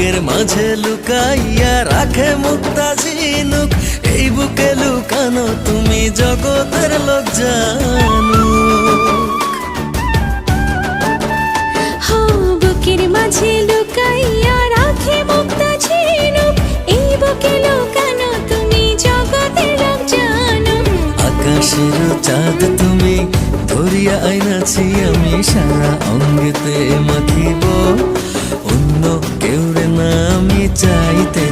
বুকের মাঝে লুকাইয়া রাখে মুক্তা ঝিনুক এই বুকে লুকানো তুমি জগতের লোক। জানো হো বুকের মাঝে লুকাইয়া রাখে মুক্তা ঝিনুক এই বুকে লুকানো তুমি জগতের লোক। জানো আকাশের চাঁদ তুমি ধরিয়া আইনাছি আমি সারা অঙ্গেতে মাখিব। অন্য কেউ রে না আমি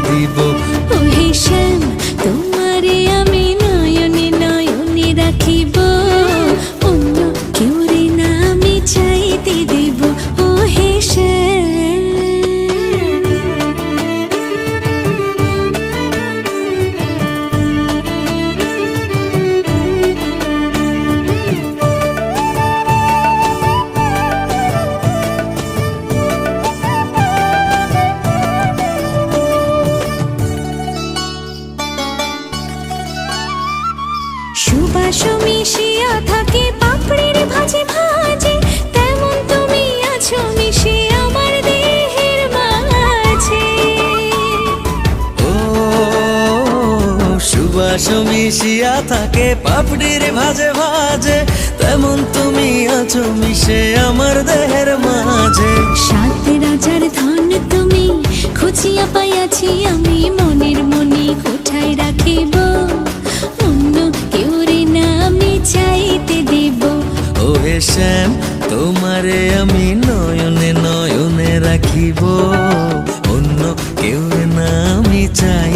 সুবাস মিশিয়া থাকে পাপড়ির ভাজে ভাজে। তেমন তুমি আছো মিশে আমার দেহের মাঝে। ও সুবাস মিশিয়া থাকে পাপড়ির ভাজে ভাজে। তেমন তুমি আছো মিশে আমার দেহের মাঝে। সাত রাজার ধন তুমি খুঁজিয়া পাইয়াছি আমি। মনের মনে কোঠায় রাখিব? শ্যাম তোমারে আমি নয়নে নয়নে রাখিব। অন্য কেউ না আমি চাই